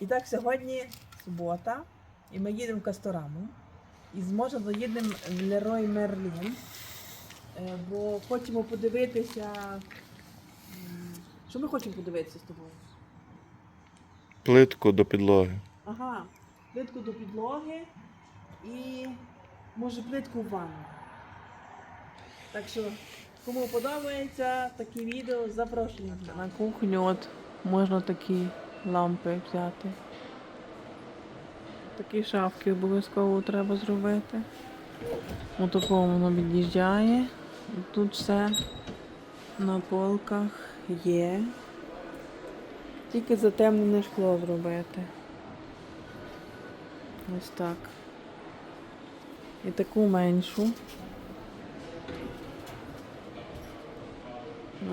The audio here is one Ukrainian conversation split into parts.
І так, сьогодні субота, і ми їдемо в Кастораму. І зможемо їдемо в Лерой Мерлін, е, бо хочемо подивитися. Що ми хочемо подивитися з тобою? Плитку до підлоги. Ага, плитку до підлоги і може плитку в ванну. Так що, кому подобається такі відео, запрошуємо. На кухню от можна такі лампи взяти. Такі шафки обов'язково треба зробити. Отакого воно від'їжджає. Тут все на полках є. Тільки затемнене шкло зробити. Ось так. І таку меншу.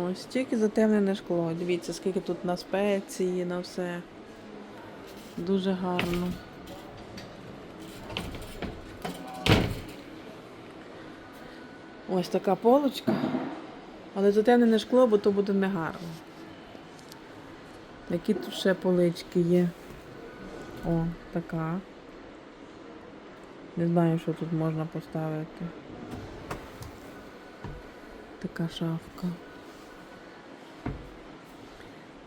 Ось тільки затемнене шкло. Дивіться, скільки тут на спеції, на все. Дуже гарно. Ось така полочка. Але затемнене шкло, бо то буде негарно. Які тут ще полички є? О, така. Не знаю, що тут можна поставити. Така шафка.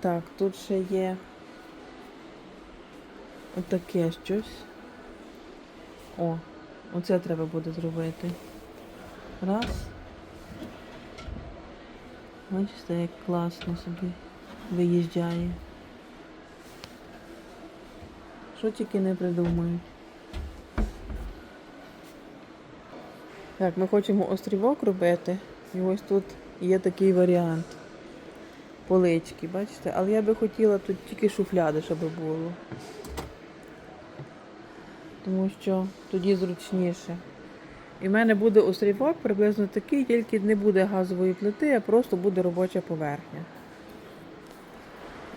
Так, тут ще є отаке щось. О, оце треба буде зробити. Раз. Бачите, як класно собі виїжджає. Що тільки не придумають. Так, ми хочемо острівок робити. І ось тут є такий варіант. Полички, бачите? Але я би хотіла тут тільки шуфляди, щоб було. Тому що тоді зручніше. І в мене буде острівок приблизно такий, тільки не буде газової плити, а просто буде робоча поверхня.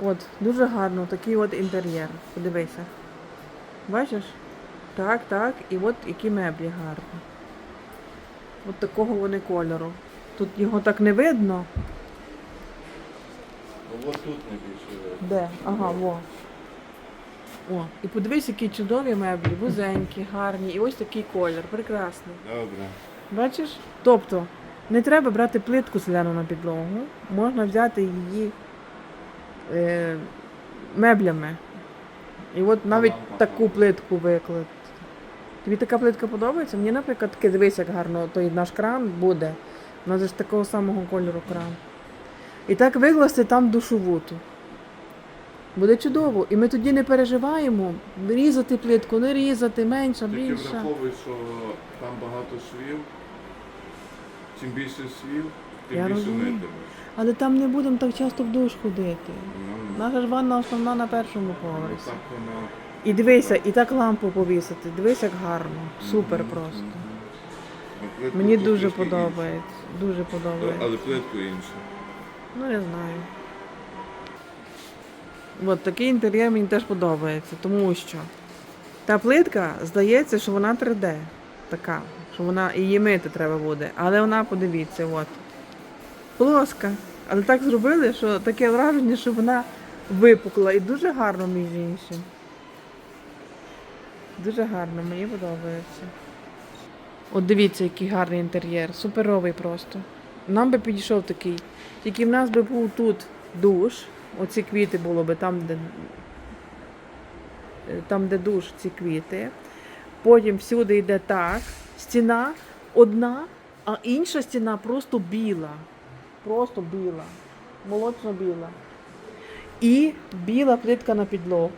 От, дуже гарно, такий от інтер'єр. Подивися. Бачиш? Так, так. І от які меблі гарні. От такого вони кольору. Тут його так не видно. Ось тут найбільше. Де? Ага, во. О, і подивись, які чудові меблі, вузенькі, гарні. І ось такий колір. Прекрасний. Добре. Бачиш? Тобто, не треба брати плитку зелену на підлогу, можна взяти її е, меблями. І от навіть Лампа. таку плитку виклати. Тобі така плитка подобається? Мені, наприклад, таке дивись, як гарно той наш кран буде. У нас ж такого самого кольору кран. І так викласти там душову ту. Буде чудово. І ми тоді не переживаємо різати плитку, не різати, менша, Тільки більша. враховуй, що там багато швів. Чим більше швів, тим Я більше розумію. нитимеш. Але там не будемо так часто в душ ходити. Ну, Наша ж ванна основна на першому ну, поверсі. так воно. І дивися, і так лампу повісити. Дивись, як гарно. Супер просто. А плитку Мені тут дуже трішки подобається. Дуже інше. подобається. Але плитку іншу. Ну, я знаю. От такий інтер'єр мені теж подобається, тому що та плитка, здається, що вона 3D. Така, що вона її мити треба буде. Але вона, подивіться, от. Плоска. Але так зробили, що таке враження, що вона випукла. І дуже гарно, між іншим. Дуже гарно, мені подобається. От дивіться, який гарний інтер'єр. Суперовий просто. Нам би підійшов такий. Тільки в нас би був тут душ. Оці квіти було би там, де, е, там, де душ, ці квіти. Потім всюди йде так. Стіна одна, а інша стіна просто біла. Просто біла. Молочно-біла. І біла плитка на підлогу.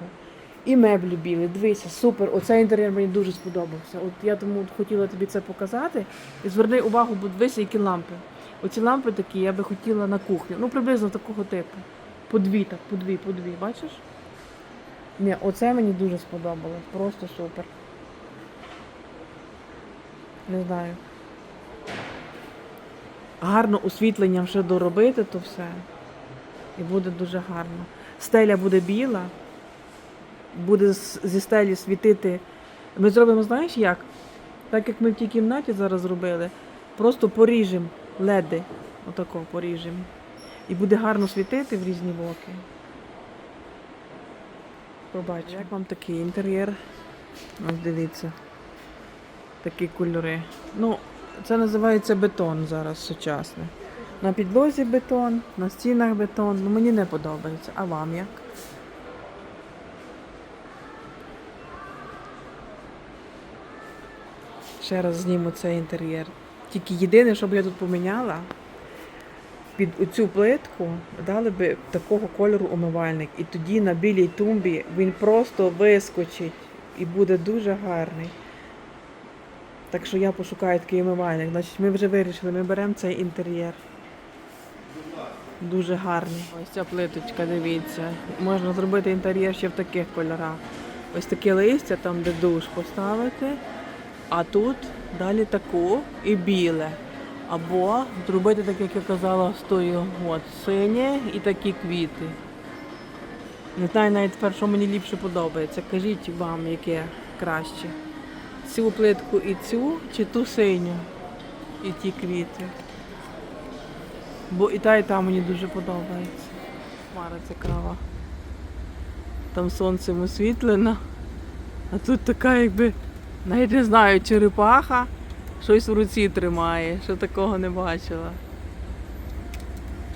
І меблі білі. Дивися, супер. Оцей інтер'єр мені дуже сподобався. От я тому хотіла тобі це показати. І зверни увагу, бо дивися, які лампи. Оці лампи такі я би хотіла на кухню. Ну, приблизно такого типу. По дві, так, по дві, по дві, бачиш? Ні, оце мені дуже сподобалось. Просто супер. Не знаю. Гарно освітленням ще доробити, то все. І буде дуже гарно. Стеля буде біла, буде зі стелі світити. Ми зробимо, знаєш як? Так як ми в тій кімнаті зараз зробили, просто поріжемо леди. Отако поріжемо. І буде гарно світити в різні боки. Побачимо. Як вам такий інтер'єр? Ось дивіться. Такі кольори. Ну, це називається бетон зараз сучасний. На підлозі бетон, на стінах бетон. Ну мені не подобається. А вам як? Ще раз зніму цей інтер'єр. Тільки єдине, що б я тут поміняла, під оцю плитку дали би такого кольору умивальник. І тоді на білій тумбі він просто вискочить і буде дуже гарний. Так що я пошукаю такий умивальник. Значить, ми вже вирішили, ми беремо цей інтер'єр. Дуже гарний. Ось ця плиточка, дивіться. Можна зробити інтер'єр ще в таких кольорах. Ось таке листя, там де душ поставити, а тут далі таку і біле. Або зробити так, як я казала, з тою от, синє і такі квіти. Не знаю навіть тепер, що мені ліпше подобається. Кажіть вам, яке краще. Цю плитку і цю, чи ту синю і ті квіти. Бо і та, і та мені дуже подобається. Хмара цікава. Там сонцем освітлена, а тут така, якби, навіть не знаю, черепаха щось в руці тримає, що такого не бачила.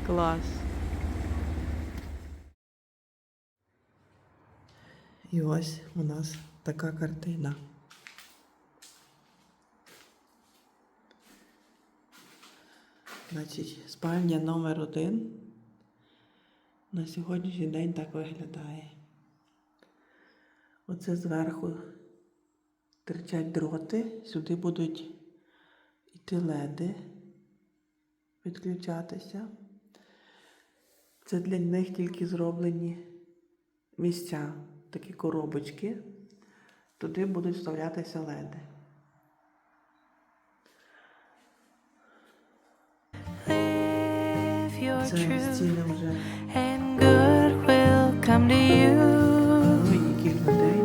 Клас. І ось у нас така картина. Значить, спальня номер один на сьогоднішній день так виглядає. Оце зверху терчать дроти, сюди будуть йти леди, підключатися. Це для них тільки зроблені місця, такі коробочки. Туди будуть вставлятися леди. Це стіни вже and good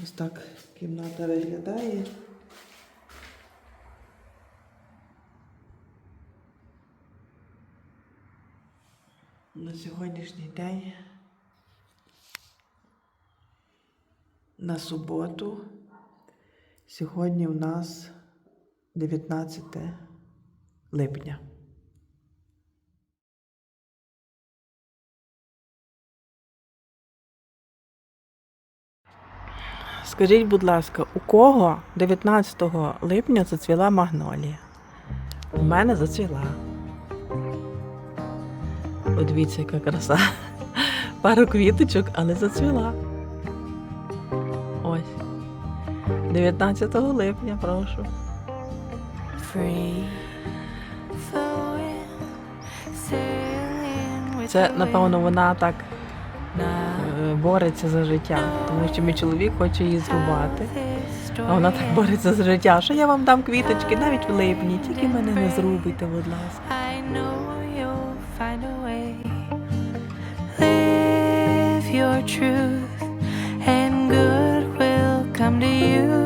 Ось так кімната виглядає. На сьогоднішній день на суботу. Сьогодні у нас 19 липня. Скажіть, будь ласка, у кого 19 липня зацвіла магнолія? У мене зацвіла. От дивіться, яка краса. Пару квіточок, але зацвіла. Ось. 19 липня, прошу. Це, напевно, вона так бореться за життя, тому що мій чоловік хоче її зрубати. А вона так бореться за життя, що я вам дам квіточки навіть в липні, тільки мене не зрубайте, будь ласка. Your truth and good will come to you.